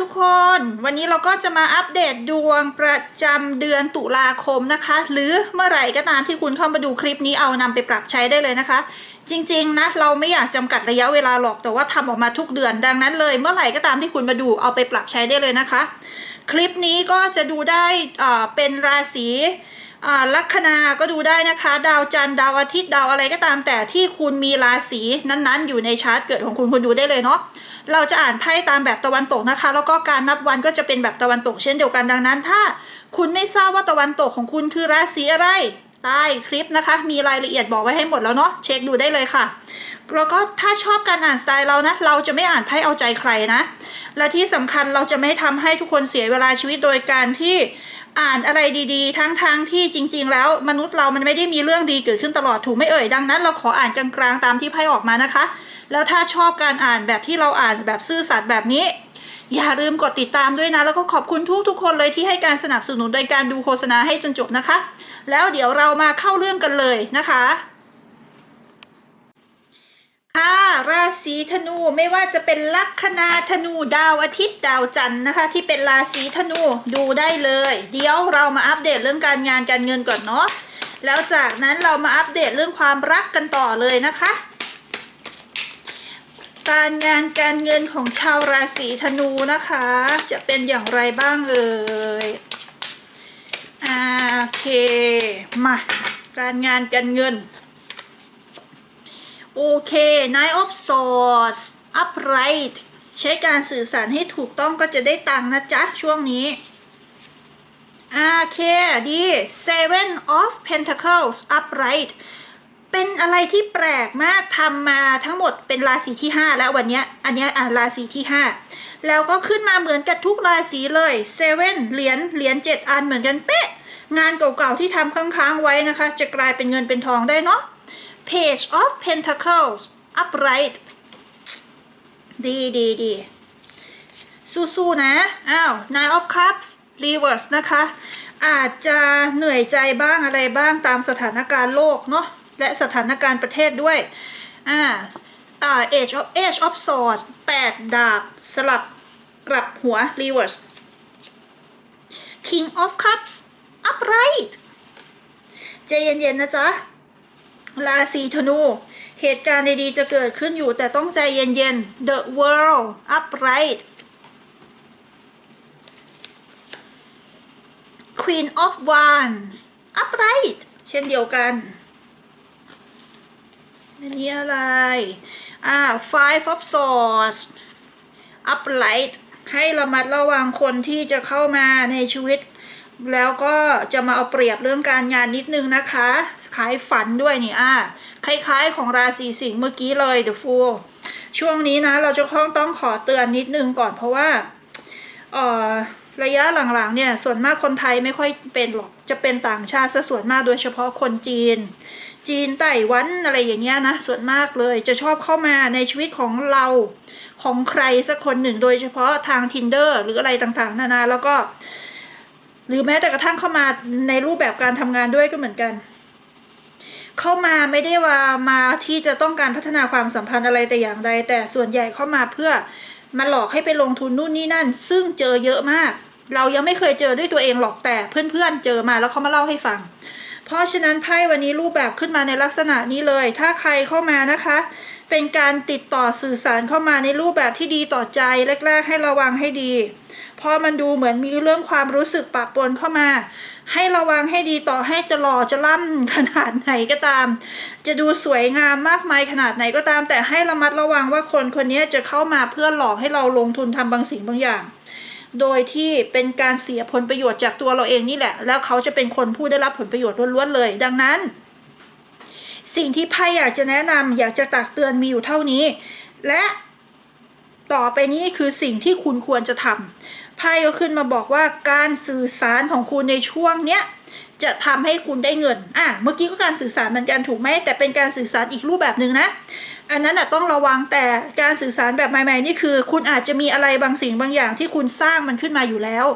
ทุกคน วันนี้เราก็จะมาอัปเดตดวงประจำเดือนตุลาคมนะคะ หรือเมื่อไหร่ก็ตามที่คุณเข้ามาดูคลิปนี้เอานำไปปรับใช้ได้เลยนะคะ จริง ๆ นะ เราไม่อยากจำกัดระยะเวลาหรอกแต่ว่าทำออกมาทุกเดือนดังนั้นเลย เมื่อไหร่ก็ตามที่คุณมาดูเอาไปปรับใช้ได้เลยนะคะ คลิปนี้ก็จะดูได้อ่าเป็นราศีอ่าลัคนาก็ดูได้นะคะ ดาวจันทร์ดาวอาทิตย์ดาวอะไรก็ตามแต่ที่คุณมีราศีนั้นๆ อยู่ในชาร์ตเกิดของคุณคุณดูได้เลยเนาะ เราจะอ่านไพ่ตามแบบตะวันตกนะคะ แล้วก็การนับวันก็จะเป็นแบบตะวันตกเช่นเดียวกันดังนั้น ถ้าคุณไม่ทราบว่าตะวันตกของคุณคือราศีอะไรใต้คลิปนะคะ มีรายละเอียดบอกไว้ให้หมดแล้วเนาะเช็คดูได้เลยค่ะ แล้วก็ถ้าชอบการอ่านสไตล์เรานะ เราจะไม่อ่านไพ่เอาใจใครนะ และที่สำคัญเราจะไม่ทำให้ทุกคนเสียเวลาชีวิตโดยการที่อ่านอะไรดีๆ ทั้งๆทที่จริง ๆ แล้ว มนุษย์เรามันไม่ได้มีเรื่องดีเกิดขึ้นตลอดถูกไหม่เอ่ยดังนั้น เราขออ่านกลางๆตามที่ไพ่ออกมานะคะ แล้วถ้าชอบการอ่านแบบที่เราอ่านแบบซื่อสัตย์แบบนี้ อย่าลืมกดติดตามด้วยนะ แล้วก็ขอบคุณทุกๆคนเลยที่ให้การสนับสนุนโดยการดูโฆษณาให้จนจบนะคะ แล้วเดี๋ยวเรามาเข้าเรื่องกันเลยนะคะค่ะราศีธนูไม่ว่าจะเป็นลัคนาธนูดาวอาทิตย์ดาวจันทร์นะคะ ที่เป็นราศีธนูดูได้เลย เดี๋ยวเรามาอัปเดตเรื่องการงานการเงินก่อนเนาะแล้วจากนั้นเรามาอัปเดตเรื่องความรักกันต่อเลยนะคะ การงานการเงินของชาวราศีธนูนะคะ จะเป็นอย่างไรบ้างเอ่ยอโอเคมา การงานการเงิน โอเค Nine of Swords upright ใช้การสื่อสารให้ถูกต้องก็จะได้ตังนะจ๊ะ ช่วงนี้โอเคดี Seven of Pentacles upright เป็นอะไรที่แปลกมากทำมาทั้งหมดเป็นราศีที่ 5 แล้ววันนี้อันนี้อ่านราศีที่ 5 แล้วก็ขึ้นมาเหมือนกับทุกราศีเลยเซเว่นเหรียญเหรียญเจ็ดอันเหมือนกันเป๊ะ งานเก่าๆที่ทำค้างๆไว้นะคะ จะกลายเป็นเงินเป็นทองได้เนาะ Page of Pentacles upright ดีดีดีสู้ๆนะอ้าว Nine of Cups reverse นะคะ อาจจะเหนื่อยใจบ้างอะไรบ้างตามสถานการณ์โลกเนาะ และสถานการณ์ประเทศด้วย อ่าอ่า Age of Age of Swords แปดดาบ สลับกลับหัว reverse King of Cups upright ใจเย็นๆนะจ๊ะ ราศีธนู เหตุการณ์ดีๆจะเกิดขึ้นอยู่แต่ต้องใจเย็นๆ The world upright Queen of Wands upright เช่นเดียวกัน อันนี้อะไร อ่า Five of Swords upright ให้ระมัดระวังคนที่จะเข้ามาในชีวิต แล้วก็จะมาเอาเปรียบเรื่องการงานนิดนึงนะคะ ขายฝันด้วยนี่อะคล้ายๆของราศีสิงห์เมื่อกี้เลย The Fool ช่วงนี้นะเราจะต้องต้องขอเตือนนิดนึงก่อนเพราะว่าเอ่อระยะหลังๆเนี่ยส่วนมากคนไทยไม่ค่อยเป็นหรอกจะเป็นต่างชาติซะส่วนมากโดยเฉพาะคนจีน จีนไต้หวันอะไรอย่างเงี้ยนะส่วนมากเลยจะชอบเข้ามาในชีวิตของเราของใครสักคนหนึ่งโดยเฉพาะทาง tinder หรืออะไรต่างๆ นานาแล้วก็ หรือแม้แต่กระทั่งเข้ามาในรูปแบบการทำงานด้วยก็เหมือนกัน เข้ามาไม่ได้ว่ามาที่จะต้องการพัฒนาความสัมพันธ์อะไรแต่อย่างใด แต่ส่วนใหญ่เข้ามาเพื่อมาหลอกให้ไปลงทุนนู่นนี่นั่น ซึ่งเจอเยอะมาก เรายังไม่เคยเจอด้วยตัวเองหรอกแต่เพื่อนๆเจอมาแล้วเขามาเล่าให้ฟัง เพราะฉะนั้นไพ่วันนี้รูปแบบขึ้นมาในลักษณะนี้เลย ถ้าใครเข้ามานะคะ เป็นการติดต่อสื่อสารเข้ามาในรูปแบบที่ดีต่อใจแรก ๆ ให้ระวังให้ดีเพราะมันดูเหมือนมีเรื่องความรู้สึกปะปนเข้ามา ให้ระวังให้ดีต่อให้จะหล่อจะล่ำขนาดไหนก็ตาม จะดูสวยงามมากมายขนาดไหนก็ตาม แต่ให้ระมัดระวังว่าคนคนนี้จะเข้ามาเพื่อหลอกให้เราลงทุนทำบางสิ่งบางอย่าง โดยที่เป็นการเสียผลประโยชน์จากตัวเราเองนี่แหละ แล้วเขาจะเป็นคนผู้ได้รับผลประโยชน์ล้วนๆเลย ดังนั้น สิ่งที่ไพ่อยากจะแนะนำอยากจะตักเตือนมีอยู่เท่านี้ และต่อไปนี้คือสิ่งที่คุณควรจะทำไพ่ก็ขึ้นมาบอกว่าการสื่อสารของคุณในช่วงเนี้ยจะทำให้คุณได้เงิน อะ เมื่อกี้ก็การสื่อสารเหมือนกันถูกไหม แต่เป็นการสื่อสารอีกรูปแบบหนึ่งนะ อันนั้นอะต้องระวังแต่การสื่อสารแบบใหม่ๆนี่คือ คุณอาจจะมีอะไรบางสิ่งบางอย่างที่คุณสร้างมันขึ้นมาอยู่แล้ว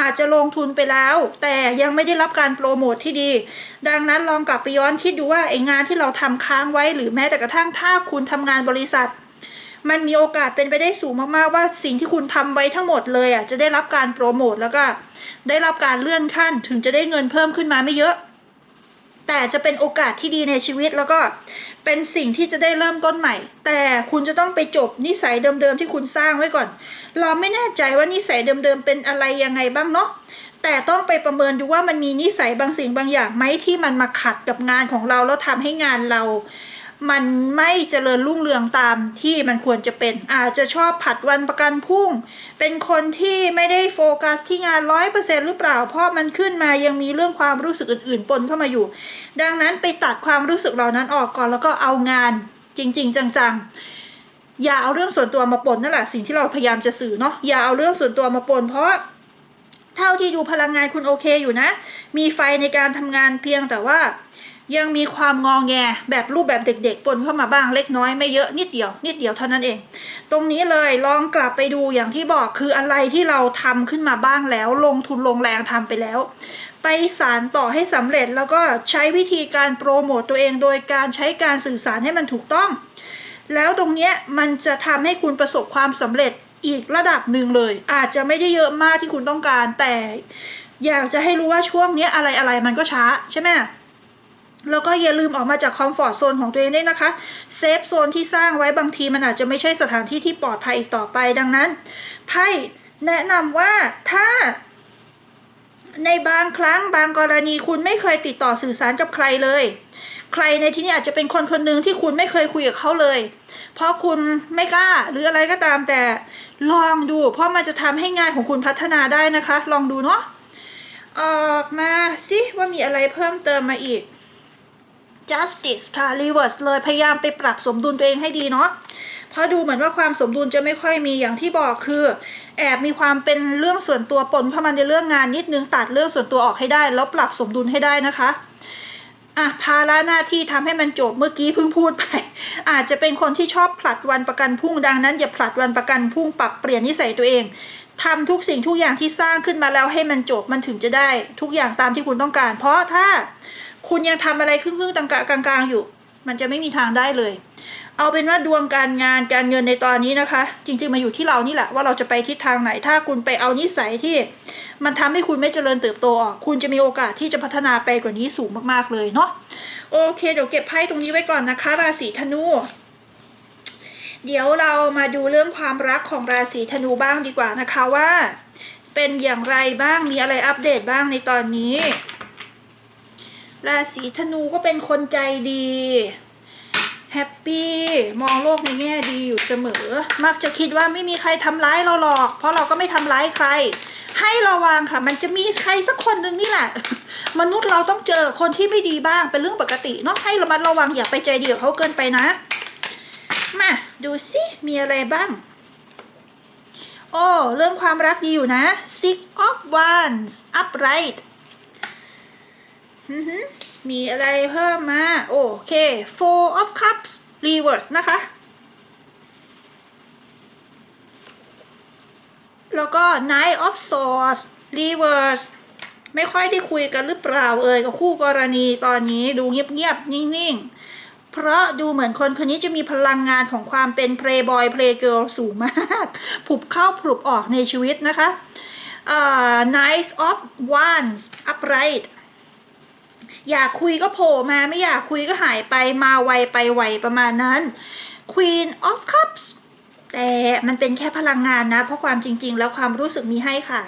อาจจะลงทุนไปแล้ว แต่ยังไม่ได้รับการโปรโมทที่ดี ดังนั้นลองกลับไปย้อนคิดดูว่าไอ้งานที่เราทำค้างไว้หรือแม้แต่กระทั่งถ้าคุณทำงานบริษัท มันมีโอกาสเป็นไปได้สูงมากๆว่าสิ่งที่คุณทำไว้ทั้งหมดเลยอะจะได้รับการโปรโมทแล้วก็ได้รับการเลื่อนขั้น ถึงจะได้เงินเพิ่มขึ้นมาไม่เยอะแต่จะเป็นโอกาสที่ดีในชีวิตแล้วก็ เป็นสิ่งที่จะได้เริ่มต้นใหม่ แต่คุณจะต้องไปจบนิสัยเดิมๆที่คุณสร้างไว้ก่อน เราไม่แน่ใจว่านิสัยเดิมๆเป็นอะไรยังไงบ้างเนาะแต่ต้องไปประเมินดูว่ามันมีนิสัยบางสิ่งบางอย่างไหมที่มันมาขัดกับงานของเราแล้วทำให้งานเรา มันไม่เจริญรุ่งเรืองตามที่มันควรจะเป็น อาจจะชอบผัดวันประกันพรุ่ง เป็นคนที่ไม่ได้โฟกัสที่งานร้อยเปอร์เซ็นหรือเปล่า เพราะมันขึ้นมายังมีเรื่องความรู้สึกอื่นๆ ปนเข้ามาอยู่ ดังนั้นไปตัดความรู้สึกเหล่านั้นออกก่อนแล้วก็เอางานจริง ๆ จังๆอย่าเอาเรื่องส่วนตัวมาปนนั่นแหละสิ่งที่เราพยายามจะสื่อเนาะอย่าเอาเรื่องส่วนตัวมาปนเพราะเท่าที่ดูพลังงานคุณโอเคอยู่นะ มีไฟในการทำงานเพียงแต่ว่า ยังมีความงองแงแบบรูปแบบเด็ก ๆ ปนเข้ามาบ้างเล็กน้อยไม่เยอะนิดเดียว นิดเดียวเท่านั้นเอง ตรงนี้เลยลองกลับไปดูอย่างที่บอกคืออะไรที่เราทำขึ้นมาบ้างแล้ว ลงทุนลงแรงทำไปแล้ว ไปสารต่อให้สำเร็จแล้วก็ใช้วิธีการโปรโมตตัวเอง โดยการใช้การสื่อสารให้มันถูกต้อง แล้วตรงเนี้ยมันจะทำให้คุณประสบความสำเร็จอีกระดับหนึ่งเลย อาจจะไม่ได้เยอะมากที่คุณต้องการแต่ อยากจะให้รู้ว่าช่วงนี้อะไรอะไรมันก็ช้าใช่ไหม แล้วก็อย่าลืมออกมาจากคอมฟอร์ทโซนของตัวเองด้วยนะคะ เซฟโซนที่สร้างไว้บางทีมันอาจจะไม่ใช่สถานที่ที่ปลอดภัยอีกต่อไปดังนั้นไพ่แนะนำว่าถ้าในบางครั้งบางกรณีคุณไม่เคยติดต่อสื่อสารกับใครเลย ใครในที่นี้อาจจะเป็นคนคนหนึ่งที่คุณไม่เคยคุยกับเขาเลย เพราะคุณไม่กล้าหรืออะไรก็ตามแต่ลองดู เพราะมันจะทำให้งานของคุณพัฒนาได้นะคะ ลองดูเนาะออกมาสิว่ามีอะไรเพิ่มเติมมาอีก justice ค่ะ reverse เลยพยายามไปปรับสมดุลตัวเองให้ดีเนาะเพราะดูเหมือนว่าความสมดุลจะไม่ค่อยมีอย่างที่บอกคือ แอบมีความเป็นเรื่องส่วนตัวปนเข้ามาในเรื่องงานนิดนึงตัดเรื่องส่วนตัวออกให้ได้ แล้วปรับสมดุลให้ได้นะคะอะภาระหน้าที่ทำให้มันจบเมื่อกี้เพิ่งพูดไป อาจจะเป็นคนที่ชอบผลัดวันประกันพรุ่งดังนั้น อย่าผลัดวันประกันพรุ่งปรับเปลี่ยนนิสัยตัวเองทำทุกสิ่งทุกอย่างที่สร้างขึ้นมาแล้วให้มันจบมันถึงจะได้ทุกอย่างตามที่คุณต้องการ เพราะถ้า คุณยังทำอะไรครึ่งๆกลางๆอยู่ มันจะไม่มีทางได้เลย เอาเป็นว่าดวงการงานการเงินในตอนนี้นะคะ จริงๆมาอยู่ที่เรานี่แหละว่าเราจะไปทิศทางไหน ถ้าคุณไปเอานิสัยที่ มันทำให้คุณไม่เจริญเติบโตออกคุณจะมีโอกาสที่จะพัฒนาไปกว่านี้สูงมากๆเลยเนาะโอเค เดี๋ยวเก็บไพ่ตรงนี้ไว้ก่อนนะคะ ราศีธนูเดี๋ยวเรามาดูเรื่องความรักของราศีธนูบ้างดีกว่านะคะว่า เป็นอย่างไรบ้างมีอะไรอัปเดตบ้างในตอนนี้ ราศีธนูก็เป็นคนใจดีแฮปปี้ มองโลกในแง่ดีอยู่เสมอ มักจะคิดว่าไม่มีใครทำร้ายเราหรอก เพราะเราก็ไม่ทำร้ายใคร ให้ระวังค่ะ มันจะมีใครสักคนหนึ่งนี่แหละ มนุษย์เราต้องเจอคนที่ไม่ดีบ้างเป็นเรื่องปกติเนาะให้ระมัดระวังอย่าไปใจเดียวเขาเกินไปนะ มาดูสิมีอะไรบ้าง โอ้เรื่องความรักดีอยู่นะ six of wands upright มีอะไรเพิ่มมา โอเค four of cups reverse นะคะ แล้วก็ nine of swords reverse ไม่ค่อยได้คุยกันหรือเปล่าเอ่ยกับคู่กรณีตอนนี้ดูเงียบๆ นิ่งๆ เพราะดูเหมือนคนคนนี้จะมีพลังงานของความเป็น playboy playgirl สูงมาก ผุบเข้าผุบออกในชีวิตนะคะเอ่อ Knight of Wands upright อยากคุยก็โผล่มาไม่อยากคุยก็หายไปมาไวไปไวประมาณนั้น Queen of Cups แต่มันเป็นแค่พลังงานนะ เพราะความจริง ๆ แล้วความรู้สึกมีให้ค่ะ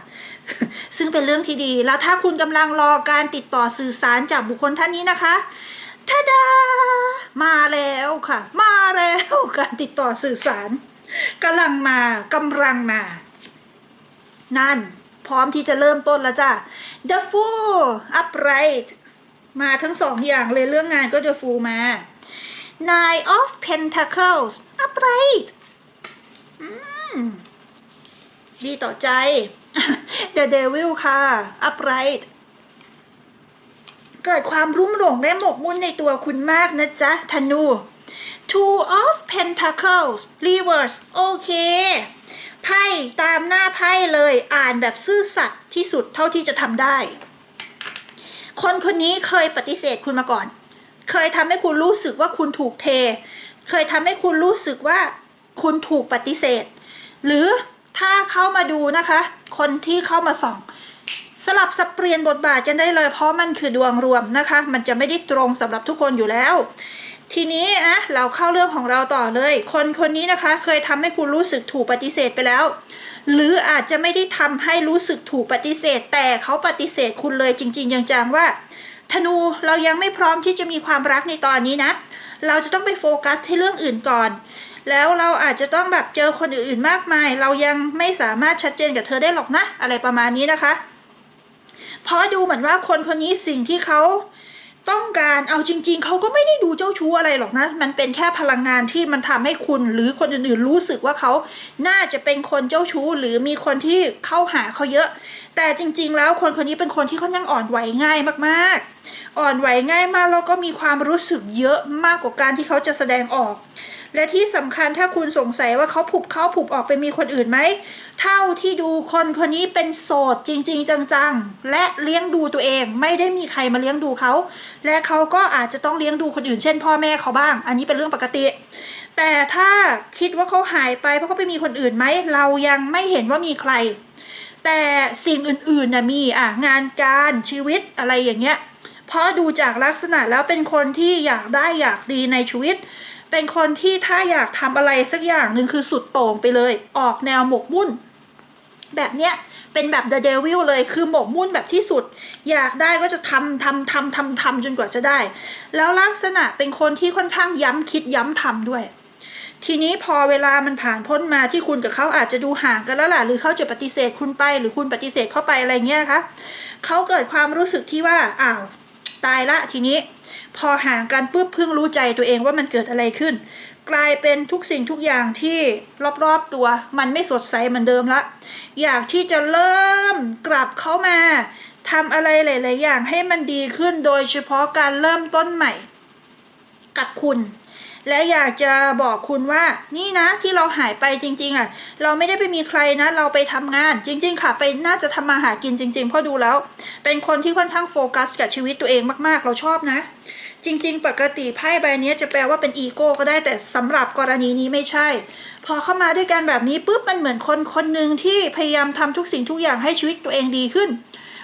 ซึ่งเป็นเรื่องที่ดี แล้วถ้าคุณกำลังรอการติดต่อสื่อสารจากบุคคลท่านนี้นะคะทาดา มาแล้วค่ะ มาแล้วการติดต่อสื่อสารกำลังมากำลังมา นั่น พร้อมที่จะเริ่มต้นแล้วจ้ะ The Fool upright มาทั้งสองอย่างเลยเรื่องงานก็ The Fool มา Nine of Pentacles upright ดีต่อใจ The Devil ค่ะ upright เกิดความรุ่มหลงและหมกมุ่นในตัวคุณมากนะจ๊ะธนู Two of Pentacles reverse โอเค ไพ่ตามหน้าไพ่เลยอ่านแบบซื่อสัตย์ที่สุดเท่าที่จะทำได้ คนคนนี้เคยปฏิเสธคุณมาก่อน เคยทำให้คุณรู้สึกว่าคุณถูกเท เคยทำให้คุณรู้สึกว่าคุณถูกปฏิเสธ หรือถ้าเข้ามาดูนะคะ คนที่เข้ามาส่อง สลับสับเปลี่ยนบทบาทกันได้เลย เพราะมันคือดวงรวมนะคะ มันจะไม่ได้ตรงสำหรับทุกคนอยู่แล้ว ทีนี้อะเราเข้าเรื่องของเราต่อเลย คนคนนี้นะคะ เคยทำให้คุณรู้สึกถูกปฏิเสธไปแล้ว หรืออาจจะไม่ได้ทำให้รู้สึกถูกปฏิเสธ แต่เขาปฏิเสธคุณเลยจริง ๆ จังๆว่า ธนูเรายังไม่พร้อมที่จะมีความรักในตอนนี้นะ เราจะต้องไปโฟกัสที่เรื่องอื่นก่อน แล้วเราอาจจะต้องแบบเจอคนอื่นๆมากมาย เรายังไม่สามารถชัดเจนกับเธอได้หรอกนะ อะไรประมาณนี้นะคะ เพราะดูเหมือนว่าคนคนนี้สิ่งที่เขา ต้องการเอาจริง ๆ เขาก็ไม่ได้ดูเจ้าชู้อะไรหรอกนะ มันเป็นแค่พลังงานที่มันทำให้คุณหรือคนอื่นๆรู้สึกว่าเขาน่าจะเป็นคนเจ้าชู้ หรือมีคนที่เข้าหาเขาเยอะ แต่จริง ๆ แล้วคนคนนี้เป็นคนที่ค่อนข้างอ่อนไหวง่ายมากๆ อ่อนไหวง่ายมากแล้วก็มีความรู้สึกเยอะมากกว่าการที่เขาจะแสดงออก และที่สำคัญถ้าคุณสงสัยว่าเขาผุบเข้าผุบออกไปมีคนอื่นไหม เท่าที่ดูคนคนนี้เป็นโสดจริง ๆ จังๆ และเลี้ยงดูตัวเองไม่ได้มีใครมาเลี้ยงดูเขา และเขาก็อาจจะต้องเลี้ยงดูคนอื่นเช่น พ่อแม่เขาบ้าง อันนี้เป็นเรื่องปกติ แต่ถ้าคิดว่าเขาหายไปเพราะเขาไปมีคนอื่นไหมเรายังไม่เห็นว่ามีใคร แต่สิ่งอื่นๆนะมีอะงานการชีวิตอะไรอย่างเงี้ยเพราะดูจากลักษณะแล้วเป็นคนที่อยากได้อยากดีในชีวิต เป็นคนที่ถ้าอยากทำอะไรสักอย่างหนึ่งคือสุดโต่งไปเลย ออกแนวหมกมุ่น แบบเนี้ยเป็นแบบ The Devil เลยคือหมกมุ่นแบบที่สุด อยากได้ก็จะทำทำทำทำทำจนกว่าจะได้ แล้วลักษณะเป็นคนที่ค่อนข้างย้ำคิดย้ำทำด้วย ทีนี้พอเวลามันผ่านพ้นมาที่คุณกับเขาอาจจะดูห่างกันแล้วล่ะหรือเขาจะปฏิเสธคุณไป หรือคุณปฏิเสธเข้าไปอะไรเงี้ยคะเขาเกิดความรู้สึกที่ว่าอ้าวตายละทีนี้ พอห่างกันปุ๊บเพิ่งรู้ใจตัวเองว่ามันเกิดอะไรขึ้น กลายเป็นทุกสิ่งทุกอย่างที่รอบๆตัว มันไม่สดใสเหมือนเดิมละ อยากที่จะเริ่มกลับเข้ามาทำอะไรหลายๆอย่างให้มันดีขึ้นโดยเฉพาะการเริ่มต้นใหม่ กับคุณและอยากจะบอกคุณว่า นี่นะที่เราหายไปจริง ๆ อะ เราไม่ได้ไปมีใครนะ เราไปทำงาน จริง ๆ ค่ะ ไปน่าจะทำมาหากินจริง ๆ เพราะดูแล้ว เป็นคนที่ค่อนข้างโฟกัสกับชีวิตตัวเองมาก ๆ เราชอบนะ จริง ๆ ปกติไพ่ใบนี้จะแปลว่าเป็นอีโก้ก็ได้แต่สำหรับกรณีนี้ไม่ใช่ พอเข้ามาด้วยกันแบบนี้ปุ๊บมันเหมือนคนคนหนึ่งที่พยายามทำทุกสิ่งทุกอย่างให้ชีวิตตัวเองดีขึ้น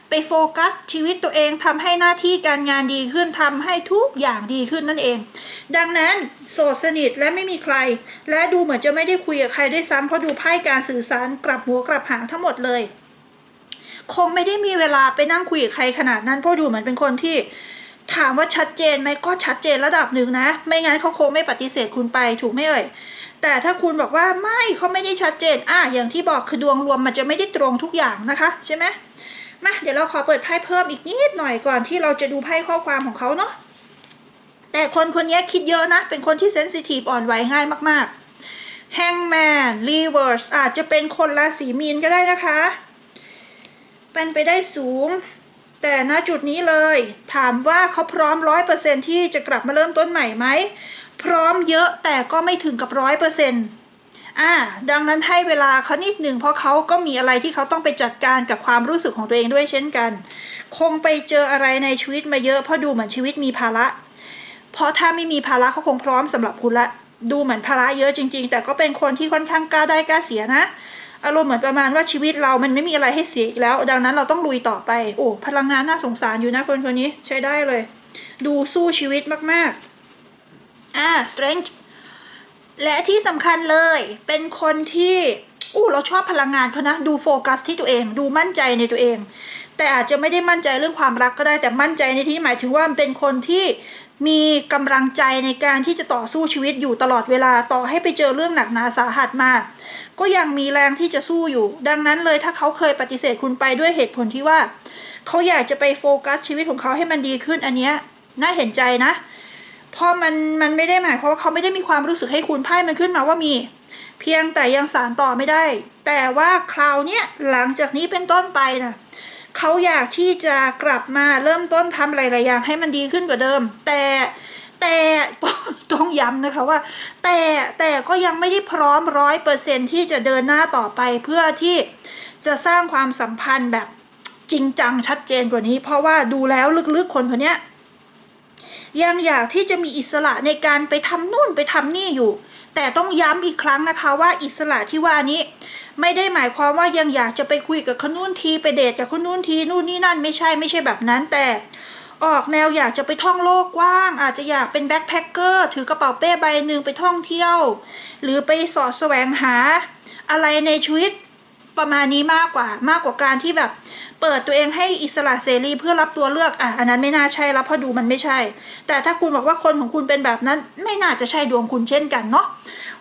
ไปโฟกัสชีวิตตัวเองทำให้หน้าที่การงานดีขึ้นทำให้ทุกอย่างดีขึ้นนั่นเอง ดังนั้นโสดสนิทและไม่มีใคร และดูเหมือนจะไม่ได้คุยกับใครด้วยซ้ำเพราะดูไพ่การสื่อสารกลับหัวกลับหางทั้งหมดเลยคงไม่ได้มีเวลาไปนั่งคุยกับใครขนาดนั้นเพราะดูเหมือนเป็นคนที่ ถามว่าชัดเจนไหมก็ชัดเจนระดับหนึ่งนะ ไม่งั้นเขาคงไม่ปฏิเสธคุณไปถูกไหมเอ่ยแต่ถ้าคุณบอกว่าไม่เขาไม่ได้ชัดเจนอะอย่างที่บอกคือดวงรวมมันจะไม่ได้ตรงทุกอย่างนะคะใช่ไหมมาเดี๋ยวเราขอเปิดไพ่เพิ่มอีกนิดหน่อยก่อนที่เราจะดูไพ่ข้อความของเขาเนาะแต่คนคนนี้คิดเยอะนะ เป็นคนที่เซนซิทีฟอ่อนไหวง่ายมากๆ Hangman Reverse อาจจะเป็นคนราศีมีนก็ได้นะคะ เป็นไปได้สูง แต่ณจุดนี้เลย ถามว่าเขาพร้อมร้อยเปอร์เซนที่จะกลับมาเริ่มต้นใหม่ไหม พร้อมเยอะแต่ก็ไม่ถึงกับร้อยเปอร์เซนต์อ่าดังนั้นให้เวลาเขานิดหนึ่งเพราะเขาก็มีอะไรที่เขาต้องไปจัดการกับความรู้สึกของตัวเองด้วยเช่นกัน คงไปเจออะไรในชีวิตมาเยอะเพราะดูเหมือนชีวิตมีภาระ เพราะถ้าไม่มีภาระเขาคงพร้อมสำหรับคุณละ ดูเหมือนภาระเยอะจริง ๆ แต่ก็เป็นคนที่ค่อนข้างกล้าได้กล้าเสียนะ อารมณ์เหมือนประมาณว่าชีวิตเรามันไม่มีอะไรให้เสียอีกแล้ว ดังนั้นเราต้องลุยต่อไป โอ้พลังงานน่าสงสารอยู่นะคนคนนี้ใช้ได้เลย ดูสู้ชีวิตมากๆอ่า strength และที่สำคัญเลยเป็นคนที่อู้เราชอบพลังงานเขานะดูโฟกัสที่ตัวเอง ดูมั่นใจในตัวเอง แต่อาจจะไม่ได้มั่นใจเรื่องความรักก็ได้แต่มั่นใจในที่หมายถึงว่าเป็นคนที่ มีกำลังใจในการที่จะต่อสู้ชีวิตอยู่ตลอดเวลาต่อให้ไปเจอเรื่องหนักหนาสาหัสมา ก็ยังมีแรงที่จะสู้อยู่ ดังนั้นเลยถ้าเขาเคยปฏิเสธคุณไปด้วยเหตุผลที่ว่า เขาอยากจะไปโฟกัสชีวิตของเขาให้มันดีขึ้นอันเนี้ยน่าเห็นใจนะเพราะมันมันไม่ได้หมายความว่าเขาไม่ได้มีความรู้สึกให้คุณไพ่มันขึ้นมาว่ามี เพียงแต่ยังสารต่อไม่ได้ แต่ว่าคราวเนี้ยหลังจากนี้เป็นต้นไปนะ เขาอยากที่จะกลับมาเริ่มต้นทำหลายๆอย่างให้มันดีขึ้นกว่าเดิม แต่แต่ต้องย้ำนะคะว่า แต่แต่ก็ยังไม่ได้พร้อมร้อยเปอร์เซนที่จะเดินหน้าต่อไปเพื่อที่จะสร้างความสัมพันธ์แบบจริงจังชัดเจนกว่านี้ เพราะว่าดูแล้วลึกๆคนคนนี้ ยังอยากที่จะมีอิสระในการไปทำนู่นไปทำนี่อยู่ แต่ต้องย้ำอีกครั้งนะคะว่าอิสระที่ว่านี้ ไม่ได้หมายความว่ายังอยากจะไปคุยกับคนนู่นทีไปเดทกับคนนู่นทีนู่นนี่นั่นไม่ใช่ไม่ใช่แบบนั้นแต่ออกแนวอยากจะไปท่องโลกกว้าง อาจจะอยากเป็นแบ็คแพคเกอร์ถือกระเป๋าเป้ใบหนึ่งไปท่องเที่ยว หรือไปสอดแสวงหาอะไรในชีวิตประมาณนี้มากกว่ามากกว่าการที่แบบ เปิดตัวเองให้อิสระเสรีเพื่อรับตัวเลือกอะอันนั้นไม่น่าใช่แล้วเพราะดูมันไม่ใช่ แต่ถ้าคุณบอกว่าคนของคุณเป็นแบบนั้น ไม่น่าจะใช่ดวงคุณเช่นกันเนาะ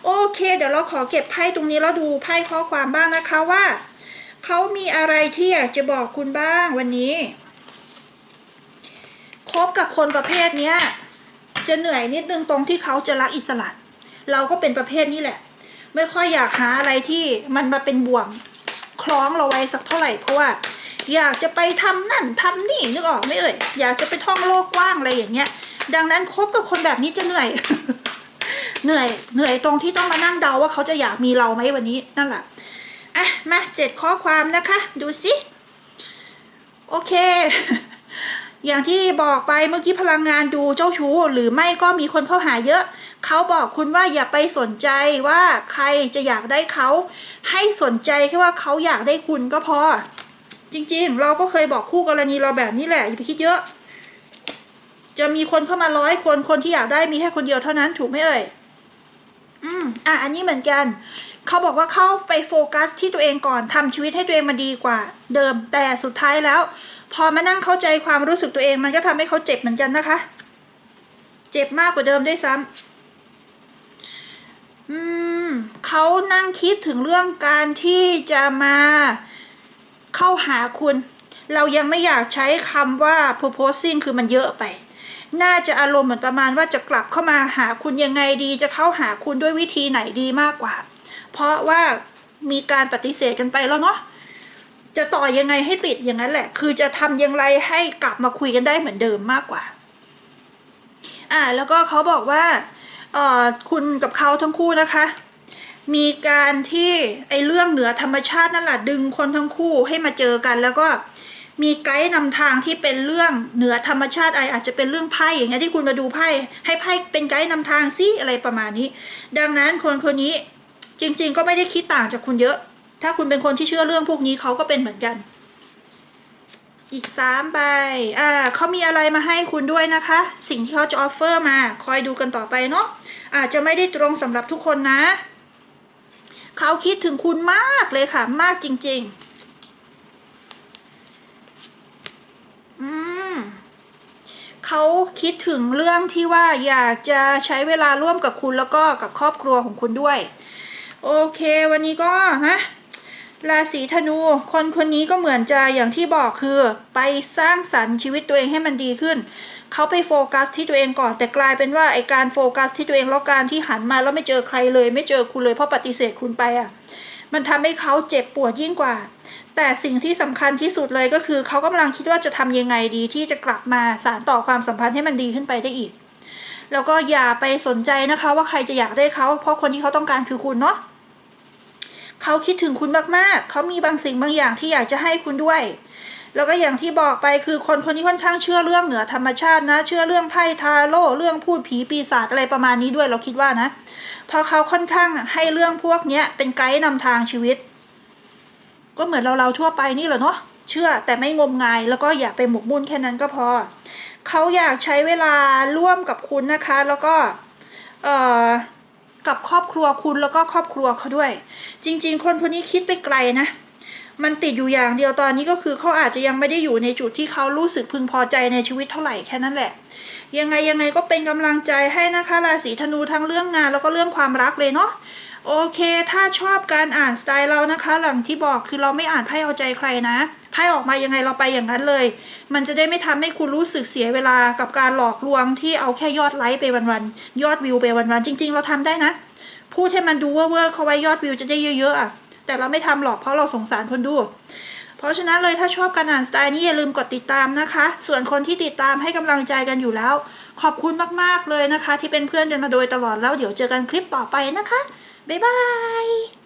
โอเค เดี๋ยวเราขอเก็บไพ่ตรงนี้แล้วดูไพ่ข้อความบ้างนะคะว่าเขามีอะไรที่อยากจะบอกคุณบ้างวันนี้คบกับคนประเภทเนี้ยจะเหนื่อยนิดนึงตรงที่เขาจะรักอิสระ เราก็เป็นประเภทนี้แหละ ไม่ค่อยอยากหาอะไรที่มันมาเป็นบ่วงคล้องเราไว้สักเท่าไหร่เพราะว่า อยากจะไปทำนั่นทำนี่นึกออกไหมเอ่ยอยากจะไปท่องโลกกว้างอะไรอย่างเงี้ย ดังนั้นคบกับคนแบบนี้จะเหนื่อย เหนื่อย เหนื่อยตรงที่ต้องมานั่งเดาว่าเขาจะอยากมีเราไหมวันนี้นั่นแหละอะมาเจ็ดข้อความนะคะ ดูสิโอเค อย่างที่บอกไปเมื่อกี้พลังงานดูเจ้าชู้หรือไม่ก็มีคนเข้าหาเยอะ เขาบอกคุณว่าอย่าไปสนใจว่าใครจะอยากได้เขา ให้สนใจแค่ว่าเขาอยากได้คุณก็พอ จริง ๆ เราก็เคยบอกคู่กรณีเราแบบนี้แหละอย่าไปคิดเยอะ จะมีคนเข้ามาร้อยคนคนที่อยากได้มีแค่คนเดียวเท่านั้นถูกไหมเอ่ยอืมอะอันนี้เหมือนกัน เขาบอกว่าเข้าไปโฟกัสที่ตัวเองก่อนทำชีวิตให้ตัวเองมาดีกว่า เดิมแต่สุดท้ายแล้ว พอมานั่งเข้าใจความรู้สึกตัวเองมันก็ทำให้เขาเจ็บเหมือนกันนะคะ เจ็บมากกว่าเดิมด้วยซ้ำอืมเขานั่งคิดถึงเรื่องการที่จะมา เข้าหาคุณ เรายังไม่อยากใช้คำว่า proposing คือมันเยอะไป น่าจะอารมณ์เหมือนประมาณว่าจะกลับเข้ามาหาคุณยังไงดี จะเข้าหาคุณด้วยวิธีไหนดีมากกว่า เพราะว่ามีการปฏิเสธกันไปแล้วเนาะจะต่อยังไงให้ติดอย่างนั้นแหละ คือจะทำอย่างไรให้กลับมาคุยกันได้เหมือนเดิมมากกว่า อ่า แล้วก็เขาบอกว่าเอ่อคุณกับเขาทั้งคู่นะคะ มีการที่ไอเรื่องเหนือธรรมชาตินั่นแหละดึงคนทั้งคู่ให้มาเจอกัน แล้วก็มีไกด์นำทางที่เป็นเรื่องเหนือธรรมชาติไออาจจะเป็นเรื่องไพ่อย่างเงี้ยที่คุณมาดูไพ่ให้ไพ่เป็นไกด์นำทางซิอะไรประมาณนี้ ดังนั้นคนคนนี้จริง ๆ ก็ไม่ได้คิดต่างจากคุณเยอะ ถ้าคุณเป็นคนที่เชื่อเรื่องพวกนี้เขาก็เป็นเหมือนกัน อีกสามใบอ่าเขามีอะไรมาให้คุณด้วยนะคะ สิ่งที่เขาจะออฟเฟอร์มา คอยดูกันต่อไปเนาะอาจจะไม่ได้ตรงสำหรับทุกคนนะ เขาคิดถึงคุณมากเลยค่ะ มากจริง ๆ อืมเขาคิดถึงเรื่องที่ว่าอยากจะใช้เวลาร่วมกับคุณแล้วก็กับครอบครัวของคุณด้วย โอเค วันนี้ก็นะราศีธนู คนคนนี้ก็เหมือนจะอย่างที่บอกคือ ไปสร้างสรรค์ชีวิตตัวเองให้มันดีขึ้น เขาไปโฟกัสที่ตัวเองก่อน แต่กลายเป็นว่าไอการโฟกัสที่ตัวเองแล้วการที่หันมาแล้วไม่เจอใครเลย ไม่เจอคุณเลยเพราะปฏิเสธคุณไปอะมันทำให้เขาเจ็บปวดยิ่งกว่า แต่สิ่งที่สำคัญที่สุดเลยก็คือ เขากำลังคิดว่าจะทำยังไงดีที่จะกลับมาสานต่อความสัมพันธ์ให้มันดีขึ้นไปได้อีก แล้วก็อย่าไปสนใจนะคะว่าใครจะอยากได้เขา เพราะคนที่เขาต้องการคือคุณเนาะเขาคิดถึงคุณมากๆ เขามีบางสิ่งบางอย่างที่อยากจะให้คุณด้วย แล้วก็อย่างที่บอกไปคือคนคนนี้ค่อนข้างเชื่อเรื่องเหนือธรรมชาตินะ เชื่อเรื่องไพ่ทาโร่เรื่องพูดผีปีศาจอะไรประมาณนี้ด้วยเราคิดว่านะพราะเขาค่อนข้างให้เรื่องพวกเนี้ยเป็นไกด์นำทางชีวิต ก็เหมือนเราเราทั่วไปนี่แหละเนาะเชื่อแต่ไม่งมงายแล้วก็อย่าไปหมกมุ่นแค่นั้นก็พอเขาอยากใช้เวลาร่วมกับคุณนะคะ แล้วก็เอ่อกับครอบครัวคุณแล้วก็ครอบครัวเขาด้วย จริง ๆ คนคนนี้คิดไปไกลนะ มันติดอยู่อย่างเดียวตอนนี้ก็คือเขาอาจจะยังไม่ได้อยู่ในจุดที่เขารู้สึกพึงพอใจในชีวิตเท่าไหร่แค่นั้นแหละ ยังไงยังไงก็เป็นกำลังใจให้นะคะราศีธนูทั้งเรื่องงานแล้วก็เรื่องความรักเลยเนาะโอเค ถ้าชอบการอ่านสไตล์เรานะคะ หลังที่บอกคือเราไม่อ่านไพ่เอาใจใครนะไพ่ออกมายังไงเราไปอย่างนั้นเลย มันจะได้ไม่ทำให้คุณรู้สึกเสียเวลากับการหลอกลวงที่เอาแค่ยอดไลค์ไปวันๆยอดวิวไปวันๆจริง ๆ เราทำได้นะ พูดให้มันดูเว่อร์ๆเขาไว้ยอดวิวจะได้เยอะๆอะ แต่เราไม่ทำหรอกเพราะเราสงสารคนดู เพราะฉะนั้นเลยถ้าชอบการอ่านสไตล์นี้อย่าลืมกดติดตามนะคะ ส่วนคนที่ติดตามให้กำลังใจกันอยู่แล้ว ขอบคุณมากๆเลยนะคะ ที่เป็นเพื่อนกันมาโดยตลอดแล้วเดี๋ยวเจอกันคลิปต่อไปนะคะบ๊ายบาย